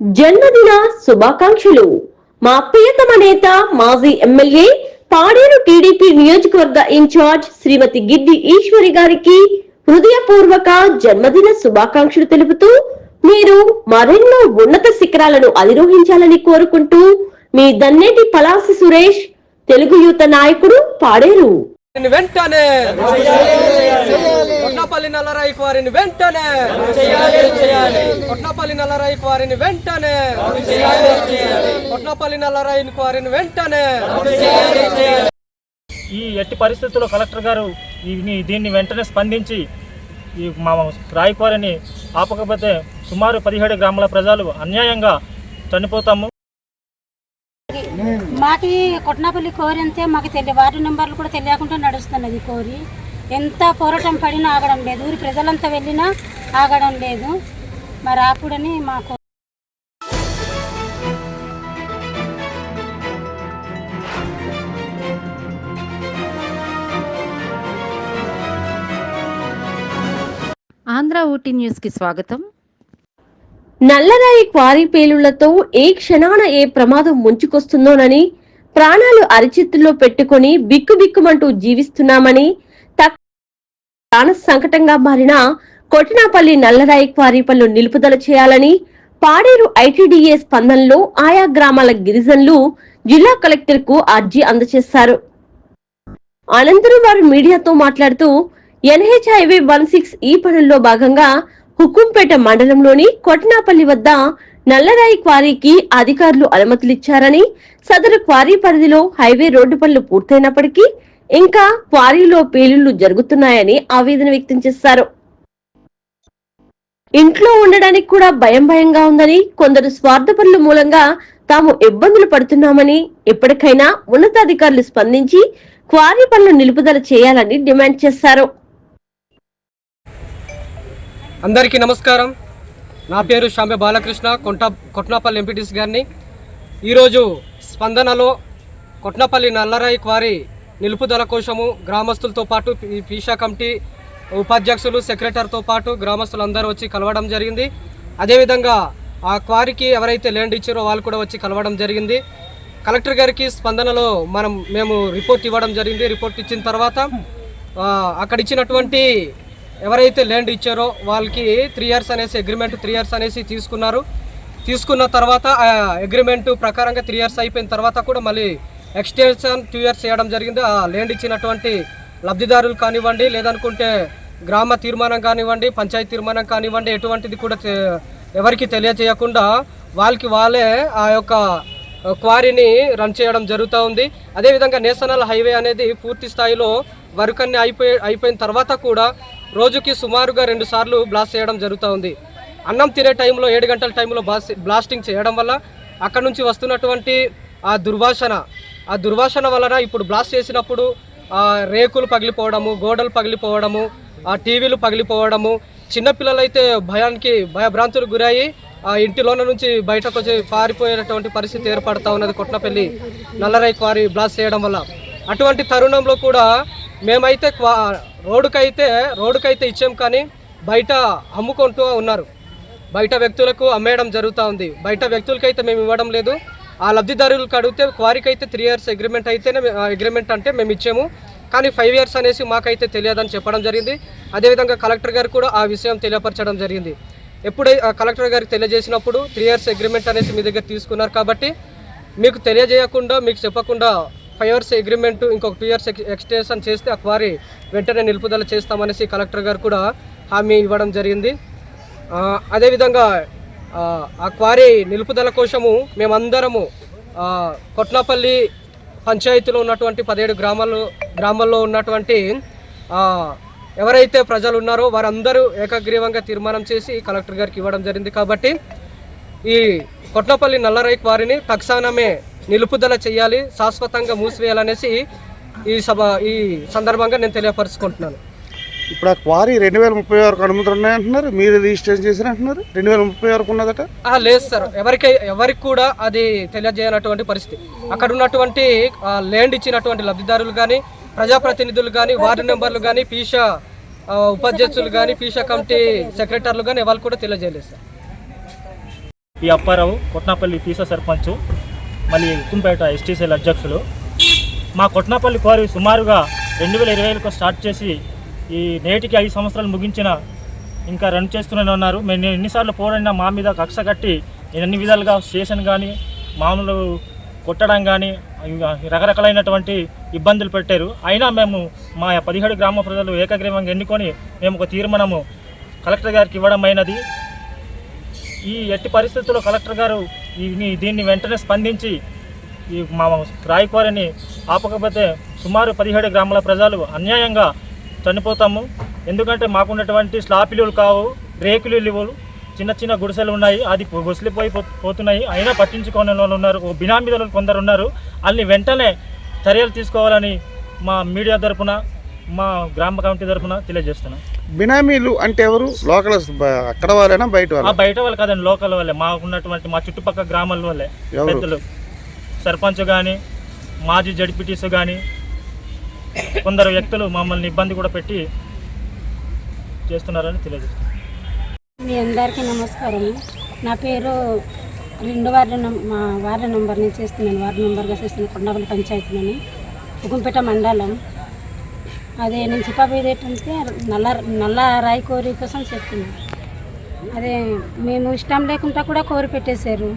జన్మదిన శుభాకాంక్షలు. మా ప్రియతమ నేత మాజీ ఎమ్మెల్యే పాడేరు టీడీపీ నియోజకవర్గ ఇన్ఛార్జ్ శ్రీమతి గిడ్డి ఈశ్వరి గారికి హృదయపూర్వక జన్మదిన శుభాకాంక్షలు తెలుపుతూ మీరు మరెన్నో ఉన్నత శిఖరాలను అధిరోహించాలని కోరుకుంటూ మీ దన్నేటి పలాసి సురేష్ తెలుగు యువత నాయకుడు పాడేరు. వెంటనే కొట్నపల్లి నల్లరాయికి వారిని వెంటనే. కొట్నపల్లి నల్లరాయికి వారిని వెంటనే. కొట్నపల్లి నల్లరాయికి వారిని వెంటనే. ఈ ఎట్టి పరిస్థితుల్లో కలెక్టర్ గారు దీన్ని వెంటనే స్పందించి ఈ మా రాయకూరని ఆపకపోతే సుమారు పదిహేడు గ్రామాల ప్రజలు అన్యాయంగా చనిపోతాము. మాకి కొట్నాపల్లి కోరి అంతే మాకు తెలియ వార్డు నెంబర్లు కూడా తెలియకుండా నడుస్తున్నది కోరి. ఎంత పోరాటం పడినా ఆగడం లేదు. ఊరి ప్రజలంతా వెళ్ళినా ఆగడం లేదు. మరి ఆకుడని మాకు ఆంధ్ర ఊటీ న్యూస్కి స్వాగతం. నల్లరాయి క్వారీ పేలుళ్ళతో ఏ క్షణాన ఏ ప్రమాదం ముంచుకొస్తుందోనని ప్రాణాలు అరిచేతుల్లో పెట్టుకొని బిక్కుబిక్కుమంటూ జీవిస్తున్నామని ప్రాణ సంకటంగా మారిన కొటినాపల్లి నల్లరాయి క్వారీ పనులు నిలుపుదల చేయాలని పాడేరు ఐటీడీఏ స్పందనలో ఆయా గ్రామాల గిరిజనులు జిల్లా కలెక్టర్కు అర్జీ అందజేశారు. అనంతరం వారు మీడియాతో మాట్లాడుతూ ఎన్హెచ్ హైవే వన్ సిక్స్ ఈ పనుల్లో భాగంగా హుకుంపేట మండలంలోని కొట్నాపల్లి వద్ద నల్లరాయి క్వారీకి అధికారులు అనుమతులిచ్చారని సదరు క్వారీ పరిధిలో హైవే రోడ్డు పనులు పూర్తయినప్పటికీ ఇంకా క్వారీలో పేలుళ్ళు జరుగుతున్నాయని ఆవేదన వ్యక్తం చేశారు. ఇంట్లో ఉండడానికి కూడా భయం భయంగా ఉందని కొందరు స్వార్థపరుల మూలంగా తాము ఇబ్బందులు పడుతున్నామని ఎప్పటికైనా ఉన్నతాధికారులు స్పందించి క్వారీ పనులు నిలుపుదల చేయాలని డిమాండ్ చేశారు. అందరికీ నమస్కారం. నా పేరు శాంబె బాలకృష్ణ కొంట కొట్నాపల్లి ఎంపీటీసీ గారిని. ఈరోజు స్పందనలో కొట్నాపల్లి నల్లరాయి క్వారీ నిలుపుదల కోసము గ్రామస్తులతో పాటు పీషా కమిటీ ఉపాధ్యక్షులు సెక్రటరీతో పాటు గ్రామస్తులు అందరూ వచ్చి కలవడం జరిగింది. అదేవిధంగా ఆ క్వారీకి ఎవరైతే ల్యాండ్ ఇచ్చారో వాళ్ళు కూడా వచ్చి కలవడం జరిగింది. కలెక్టర్ గారికి స్పందనలో మనం మేము రిపోర్ట్ ఇవ్వడం జరిగింది. రిపోర్ట్ ఇచ్చిన తర్వాత అక్కడ ఇచ్చినటువంటి ఎవరైతే ల్యాండ్ ఇచ్చారో వాళ్ళకి త్రీ ఇయర్స్ అనేసి అగ్రిమెంట్ త్రీ ఇయర్స్ అనేసి తీసుకున్నారు. తీసుకున్న తర్వాత అగ్రిమెంట్ ప్రకారంగా త్రీ ఇయర్స్ అయిపోయిన తర్వాత కూడా మళ్ళీ ఎక్స్టెన్షన్ టూ ఇయర్స్ చేయడం జరిగింది. ఆ ల్యాండ్ ఇచ్చినటువంటి లబ్ధిదారులు కానివ్వండి లేదనుకుంటే గ్రామ తీర్మానం కానివ్వండి పంచాయతీ తీర్మానం కానివ్వండి ఎటువంటిది కూడా ఎవరికి తెలియజేయకుండా వాళ్ళకి వాళ్ళే ఆ యొక్క క్వారీని రన్ చేయడం జరుగుతూ ఉంది. అదేవిధంగా నేషనల్ హైవే అనేది పూర్తి స్థాయిలో వర్క్ అన్ని అయిపోయి అయిపోయిన తర్వాత కూడా రోజుకి సుమారుగా రెండు సార్లు బ్లాస్ట్ చేయడం జరుగుతూ ఉంది. అన్నం తినే టైంలో ఏడు గంటల టైంలో బ్లాస్ బ్లాస్టింగ్ చేయడం వల్ల అక్కడ నుంచి వస్తున్నటువంటి ఆ దుర్వాసన ఆ దుర్వాసన వలన ఇప్పుడు బ్లాస్ట్ చేసినప్పుడు రేకులు పగిలిపోవడము గోడలు పగిలిపోవడము ఆ టీవీలు పగిలిపోవడము చిన్నపిల్లలైతే భయానికి భయభ్రాంతులకు గురయ్యి ఆ ఇంటిలోన నుంచి బయటకు వచ్చి పారిపోయేటటువంటి పరిస్థితి ఏర్పడతా ఉన్నది కొట్నపల్లి నల్లరై క్వారీ బ్లాస్ట్ చేయడం వల్ల. అటువంటి తరుణంలో కూడా మేమైతే క్వా రోడ్డుకైతే రోడ్డుకైతే ఇచ్చాం కానీ బయట అమ్ముకుంటూ ఉన్నారు. బయట వ్యక్తులకు అమ్మేయడం జరుగుతూ ఉంది. బయట వ్యక్తులకైతే మేము ఇవ్వడం లేదు. ఆ లబ్ధిదారులకు అడిగితే వారికి అయితే త్రీ ఇయర్స్ అగ్రిమెంట్ అయితేనే అగ్రిమెంట్ అంటే మేము ఇచ్చాము. కానీ ఫైవ్ ఇయర్స్ అనేసి మాకైతే తెలియదని చెప్పడం జరిగింది. అదేవిధంగా కలెక్టర్ గారు కూడా ఆ విషయం తెలియపరచడం జరిగింది. ఎప్పుడై ఆ కలెక్టర్ గారికి తెలియజేసినప్పుడు త్రీ ఇయర్స్ అగ్రిమెంట్ అనేసి మీ దగ్గర తీసుకున్నారు కాబట్టి మీకు తెలియజేయకుండా మీకు చెప్పకుండా ఫైవ్ ఇయర్స్ అగ్రిమెంట్ ఇంకొక టూ ఇయర్స్ ఎక్స్టెన్షన్ చేస్తే ఆ క్వారీ వెంటనే నిలుపుదల చేస్తామనేసి కలెక్టర్ గారు కూడా హామీ ఇవ్వడం జరిగింది. అదేవిధంగా ఆ, క్వారీ నిలుపుదల కోసము మేమందరము ఆ, కొట్నాపల్లి పంచాయతీలో ఉన్నటువంటి పదిహేడు గ్రామాలు గ్రామాల్లో ఉన్నటువంటి ఎవరైతే ప్రజలు ఉన్నారో వారందరూ ఏకగ్రీవంగా తీర్మానం చేసి కలెక్టర్ గారికి ఇవ్వడం జరిగింది కాబట్టి ఈ కొట్లపల్లి నల్లరై క్వారీని తక్షణమే నిలుపుదల చేయాలి శాశ్వతంగా మూసివేయాలనేసి ఈ సభ ఈ సందర్భంగా నేను తెలియపరుచుకుంటున్నాను. ఇప్పుడు ఆ క్వారీ రెండు వేల ముప్పై వరకు అనుమతులు ఉన్నాయంటున్నారు మీరు రిజిస్ట్రేషన్ చేసిన అంటున్నారు రెండు వేల ముప్పై వరకు ఉన్నదట? ఆ, లేదు సార్. ఎవరికి ఎవరికి కూడా అది తెలియజేయనటువంటి పరిస్థితి. అక్కడ ఉన్నటువంటి ఆ, ల్యాండ్ ఇచ్చినటువంటి లబ్ధిదారులు కానీ ప్రజాప్రతినిధులు కానీ వార్డు మెంబర్లు కానీ పీషా ఉపాధ్యక్షులు కానీ పీషా కమిటీ సెక్రటరీలు కానీ ఎవరు కూడా తెలియజేయలేదు సార్. ఈ అప్పారావు కొట్నాపల్లి పీస సర్పంచ్ మళ్ళీ ఉక్కుంపేట ఎస్టీసీఎల్ అధ్యక్షులు. మా కొట్నాపల్లి క్వారీ సుమారుగా రెండు వేల ఇరవైలో స్టార్ట్ చేసి ఈ నేటికి ఐదు సంవత్సరాలు ముగించిన ఇంకా రన్ చేస్తూనే ఉన్నారు. మేము నేను ఎన్నిసార్లు పోరాడినా మా మీద కక్ష కట్టి నేను అన్ని విధాలుగా స్టేషన్ కానీ మామూలు కొట్టడం కానీ రకరకాలైనటువంటి ఇబ్బందులు పెట్టారు. అయినా మేము మా పదిహేడు గ్రామ ప్రజలు ఏకగ్రీవంగా ఎన్నుకొని మేము ఒక తీర్మానము కలెక్టర్ గారికి ఇవ్వడం అయినది. ఈ ఎట్టి పరిస్థితుల్లో కలెక్టర్ గారు దీన్ని వెంటనే స్పందించి ఈ మా రాయకూరని ఆపకపోతే సుమారు పదిహేడు గ్రామాల ప్రజలు అన్యాయంగా చనిపోతాము. ఎందుకంటే మాకున్నటువంటి స్లాపిలు కావు రేకులు లేవు. చిన్న చిన్న గుడిసెలు ఉన్నాయి. అది గొసిలిపోయి పోతున్నాయి. అయినా పట్టించుకోని వాళ్ళు ఉన్నారు. బినామీదులు కొందరు ఉన్నారు. వాళ్ళని వెంటనే చర్యలు తీసుకోవాలని మా మీడియా తరపున మా గ్రామ కమిటీ తరపున తెలియజేస్తున్నాం. బినామీలు అంటే ఎవరు? లోకల్ అక్కడ వాళ్ళైనా బయట ఆ వాళ్ళ బయట వాళ్ళు కాదండి లోకల్ వాళ్ళే. మాకున్నటువంటి మా చుట్టుపక్కల గ్రామాల వాళ్ళే? పెద్దలు. సర్పంచ్ కానీ మాజీ జడ్పీటీస్ కానీ కొందరు వ్యక్తులు మమ్మల్ని ఇబ్బంది కూడా పెట్టి చేస్తున్నారని తెలియజేస్తున్నారు. మీ అందరికీ నమస్కారం. నా పేరు రెండు వార్డు మా వార్డు నెంబర్ నుంచి చేస్తున్నాను. వార్డు నెంబర్గా చేస్తున్నాను కొండపల్లి పంచాయతీలోని ఉగుంపేట మండలం. అదే నేను చెప్పబోయేది ఏంటంటే నల్ల నల్ల రాయి కోరి కోసం చెప్తున్నాను. అదే మేము ఇష్టం లేకుండా కూడా కోరి పెట్టేశారు.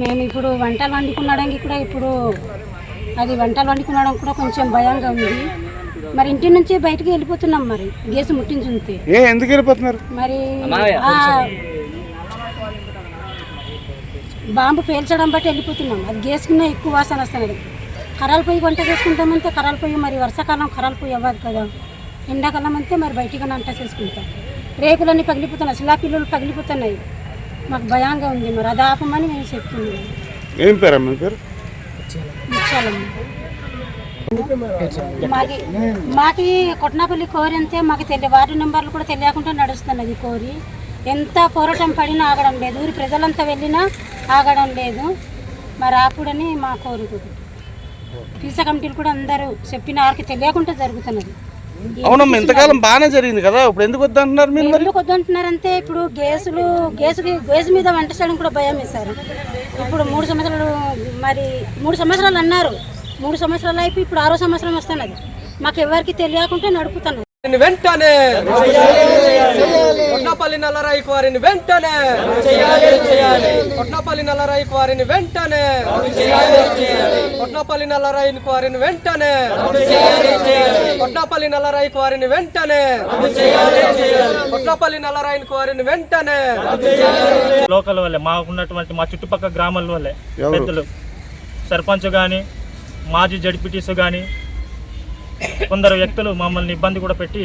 మేము ఇప్పుడు వంటలు వండుకునడానికి కూడా ఇప్పుడు అది వంటలు వండుకునడం కూడా కొంచెం భయంగా ఉంది. మరి ఇంటి నుంచి బయటికి వెళ్ళిపోతున్నాం మరి. గేసు ముట్టించుంటే. ఏ ఎందుకు వెళ్ళిపోతున్నారు? మరి ఆ బాంబు పేల్చడం బట్టి వెళ్ళిపోతున్నాం. అది గ్యాస్ కింద ఎక్కువ వాసన వస్తున్నది కర్రలు పొయ్యి వంట చేసుకుంటామంటే కర్రలు పొయ్యి మరి వర్షాకాలం కర్రలు పొయ్యి అవ్వదు కదా. ఎండాకాలం అంతే మరి బయటికి వంట చేసుకుంటాం. రేకులన్నీ పగిలిపోతున్నాయి. శిలాపిల్లులు పగిలిపోతున్నాయి. మాకు భయంగా ఉంది. మరి అది ఆపమని మేము చెప్తున్నాం. ఏం పేరు? మాకి మాకి కొట్నాపల్లి కోరి అంతే మాకు తెలియ వార్డు నెంబర్లు కూడా తెలియకుండా నడుస్తున్నది కోరి. ఎంత పోరాటం పడినా ఆగడం లేదు. ఊరి ప్రజలంతా వెళ్ళినా ఆగడం లేదు. మరి ఆపుడని మా కోరిక పీసా కమిటీలు కూడా అందరూ చెప్పిన వారికి తెలియకుండా జరుగుతున్నది. అవునమ్మా ఇంతకాలం బాగానే జరిగింది కదా? ఇప్పుడు ఎందుకు వద్దంటున్నారు మీరు ఎందుకు వద్దంటున్నారంటే ఇప్పుడు గ్యాసులు గ్యాసు గ్యాస్ మీద వంట చేయడం కూడా భయం వేశారు. ఇప్పుడు మూడు సంవత్సరాలు మరి మూడు సంవత్సరాలు అన్నారు. మూడు సంవత్సరాలు అయిపోయి ఇప్పుడు ఆరో సంవత్సరం వస్తున్నది. మాకు ఎవరికి తెలియకుండా నడుపుతున్నది వెంటనే కొట్నపల్లి నల్లరాయి వారిని వెంటనే కొట్నపల్లి నల్లరాయి వారిని వెంటనే కొట్నపల్లి నల్లరాయి వారిని వెంటనే కొట్నపల్లి నల్లరాయి వారిని వెంటనే కొట్నపల్లి నల్లరాయి వారిని వెంటనే లోకల్ వాళ్ళే మాకున్నటువంటి మా చుట్టుపక్కల గ్రామాల ఎవరు? పెద్దలు సర్పంచ్ కానీ మాజీ జడ్పీటీస్ కానీ కొందరు వ్యక్తులు మమ్మల్ని ఇబ్బంది కూడా పెట్టి